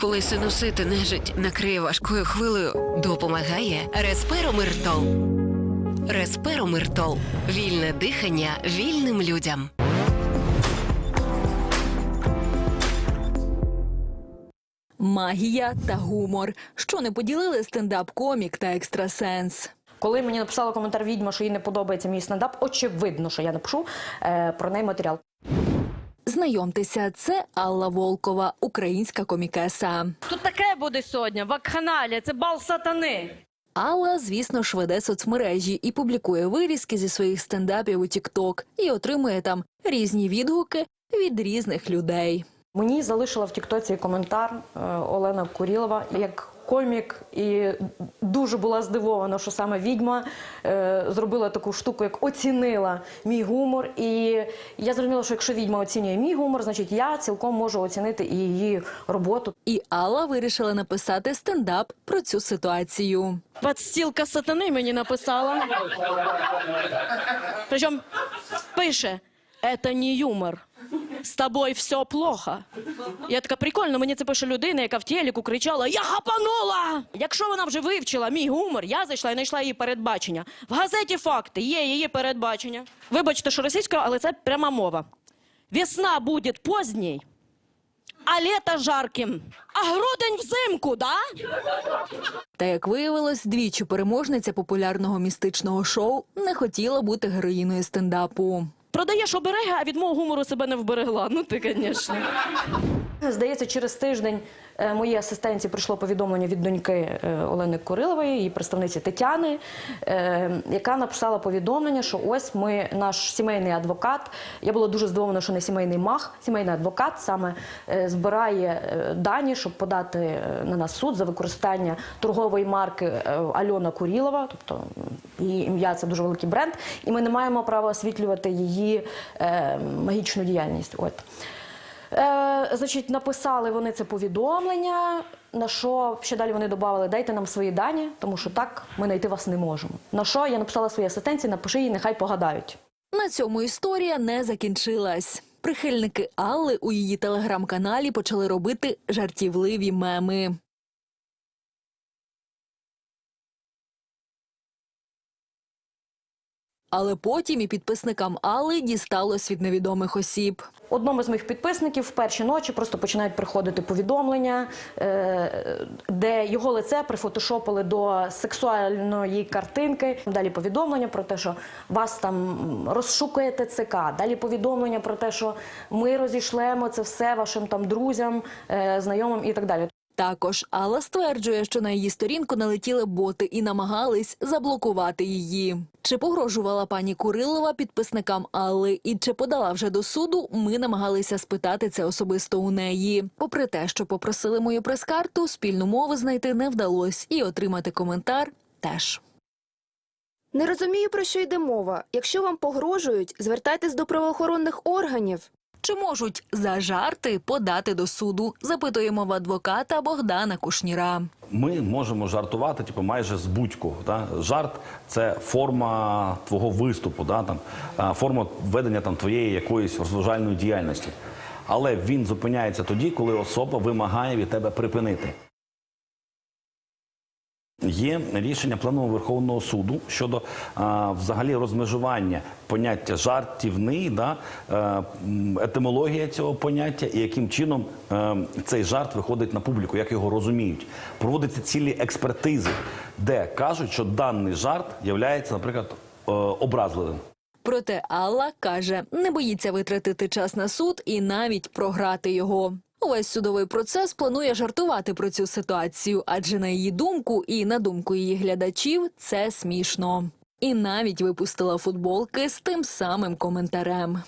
Коли синусити нежить накриє важкою хвилею, Допомагає Респиромиртол. Респиромиртол. Вільне дихання вільним людям. Магія та гумор, що не поділили стендап-комік та екстрасенс. Коли мені написала коментар відьма, що їй не подобається мій стендап, очевидно, що я напишу е, про неї матеріал. Знайомтеся, це Алла Волкова, українська комікеса. Тут таке буде сьогодні, вакханалія, це бал сатани. Алла, звісно ж, веде соцмережі і публікує вирізки зі своїх стендапів у TikTok і отримує там різні відгуки від різних людей. Мені залишила в Тіктоці коментар е, Олена Курілова як комік, і дуже була здивована, що саме відьма е, зробила таку штуку, як оцінила мій гумор. І я зрозуміла, що якщо відьма оцінює мій гумор, значить я цілком можу оцінити і її роботу. І Алла вирішила написати стендап про цю ситуацію. Подстілка сатани мені написала. Причому пише, це не юмор. З тобою все плохо. Я така прикольно, мені це пише людина, яка в телеку кричала: Я хапанула! Якщо вона вже вивчила мій гумор, я зайшла і знайшла її передбачення. В газеті факти є її передбачення. Вибачте, що російською, але це пряма мова. Весна буде поздній, а літо жарким. А грудень взимку, да? Та як виявилось, двічі переможниця популярного містичного шоу не хотіла бути героїною стендапу. Продаєш обереги, а від мого гумору себе не вберегла. Ну ти, звісно. Здається, через тиждень е, моїй асистенці прийшло повідомлення від доньки е, Олени Курилової, її представниці Тетяни, е, яка написала повідомлення, що ось ми, наш сімейний адвокат. Я була дуже здивована, що не сімейний мах, сімейний адвокат саме збирає дані, щоб подати на нас суд за використання торгової марки Альона Курілова, тобто її ім'я це дуже великий бренд, і ми не маємо права освітлювати її магічну діяльність. Е, значить, написали вони це повідомлення. На що ще далі вони додали, дайте нам свої дані, тому що так ми знайти вас не можемо. На що я написала своїй асистенції, напиши їй, нехай погадають. На цьому історія не закінчилась. Прихильники Алли у її телеграм-каналі почали робити жартівливі меми. Але потім і підписникам Алли дісталось від невідомих осіб. Одному з моїх підписників в перші ночі просто починають приходити повідомлення, е, де його лице прифотошопили до сексуальної картинки. Далі повідомлення про те, що вас там розшукує ТЦК. Далі повідомлення про те, що ми розійшлемо це все вашим там друзям, е, знайомим і так далі. Також Алла стверджує, що на її сторінку налетіли боти і намагались заблокувати її. Чи погрожувала пані Курилова підписникам Алли і чи подала вже до суду? Ми намагалися спитати це особисто у неї. Попри те, що попросили мою прес-карту, спільну мову знайти не вдалось і отримати коментар теж. Не розумію, про що йде мова. Якщо вам погрожують, звертайтесь до правоохоронних органів. Чи можуть за жарти подати до суду? Запитуємо в адвоката Богдана Кушніра. Ми можемо жартувати, типу, майже з будь-кого. Жарт це форма твого виступу, да? там, форма ведення там, твоєї якоїсь розважальної діяльності. Але він зупиняється тоді, коли особа вимагає від тебе припинити. Є рішення Пленуму Верховного суду щодо а, взагалі розмежування поняття жартівний, да, е, етимологія цього поняття і яким чином е, цей жарт виходить на публіку, як його розуміють. Проводяться цілі експертизи, де кажуть, що даний жарт є, наприклад, е, образливим. Проте Алла каже, не боїться витратити час на суд і навіть програти його. Увесь судовий процес планує жартувати про цю ситуацію, адже на її думку і на думку її глядачів це смішно. І навіть випустила футболки з тим самим коментарем.